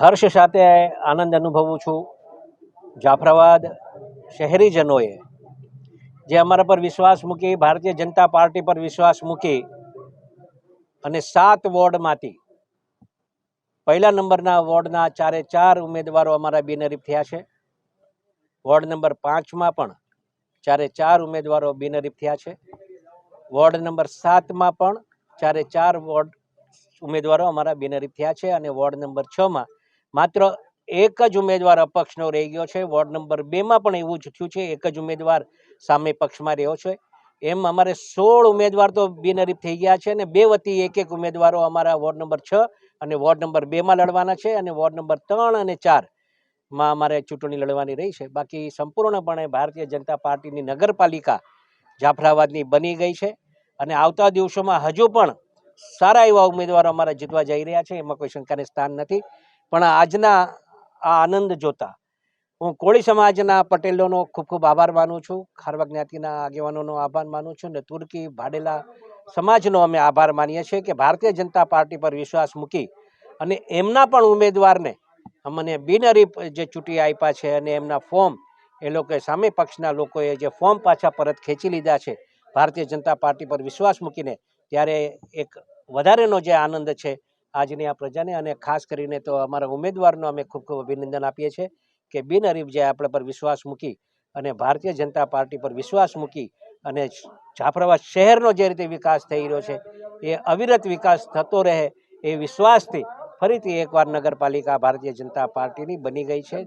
હર્ષ સાથે આનંદ અનુભવું છું. જાફરાબાદ શહેરીજનોએ જે અમારા પર વિશ્વાસ મૂકી, ભારતીય જનતા પાર્ટી પર વિશ્વાસ મૂકી અને સાત વોર્ડમાંથી પહેલા નંબરના વોર્ડના ચારે ચાર ઉમેદવારો અમારા બિનહરીફ થયા છે. વોર્ડ નંબર પાંચમાં પણ ચારે ચાર ઉમેદવારો બિનહરીફ થયા છે. વોર્ડ નંબર સાતમાં પણ ચારે ચાર વોર્ડ ઉમેદવારો અમારા બિનહરીફ થયા છે અને વોર્ડ નંબર છમાં માત્ર એક જ ઉમેદવાર અપક્ષનો રહી ગયો છે. વોર્ડ નંબર બેમાં પણ એવું જ થયું છે. એક જ ઉમેદવાર સામે પક્ષમાં રહ્યો છે. એમ અમારે સોળ ઉમેદવાર તો બિનહરીફ થઈ ગયા છે અને બે વતી એક એક ઉમેદવારો અમારા વોર્ડ નંબર છ અને વોર્ડ નંબર બેમાં લડવાના છે અને વોર્ડ નંબર ત્રણ અને ચારમાં અમારે ચૂંટણી લડવાની રહી છે. બાકી સંપૂર્ણપણે ભારતીય જનતા પાર્ટીની નગરપાલિકા જાફરાબાદની બની ગઈ છે અને આવતા દિવસોમાં હજુ પણ સારા એવા ઉમેદવારો અમારા જીતવા જઈ રહ્યા છે. એમાં કોઈ શંકાને સ્થાન નથી. પણ આજના આ આનંદ જોતા હું કોળી સમાજના પટેલોનો ખૂબ ખૂબ આભાર માનું છું, ખારવા જ્ઞાતિના આગેવાનોનો આભાર માનું છું અને તુર્કી ભાડેલા સમાજનો અમે આભાર માનીએ છીએ કે ભારતીય જનતા પાર્ટી પર વિશ્વાસ મૂકી અને એમના પણ ઉમેદવારને અમને બિનહરીફ જે ચૂંટી આપ્યા છે અને એમના ફોર્મ એ લોકોએ સામે પક્ષના લોકોએ જે ફોર્મ પાછા પરત ખેંચી લીધા છે, ભારતીય જનતા પાર્ટી પર વિશ્વાસ મૂકીને ત્યારે એક વધારેનો જે આનંદ છે આજની આ પ્રજાને અને ખાસ કરીને તો અમારા ઉમેદવારનો અમે ખૂબ ખૂબ અભિનંદન આપીએ છીએ કે બિનહરીફ જે આપણા પર વિશ્વાસ મૂકી અને ભારતીય જનતા પાર્ટી પર વિશ્વાસ મૂકી અને જાફરાબાદ શહેરનો જે રીતે વિકાસ થઈ રહ્યો છે એ અવિરત વિકાસ થતો રહે એ વિશ્વાસથી ફરીથી એકવાર નગરપાલિકા ભારતીય જનતા પાર્ટીની બની ગઈ છે.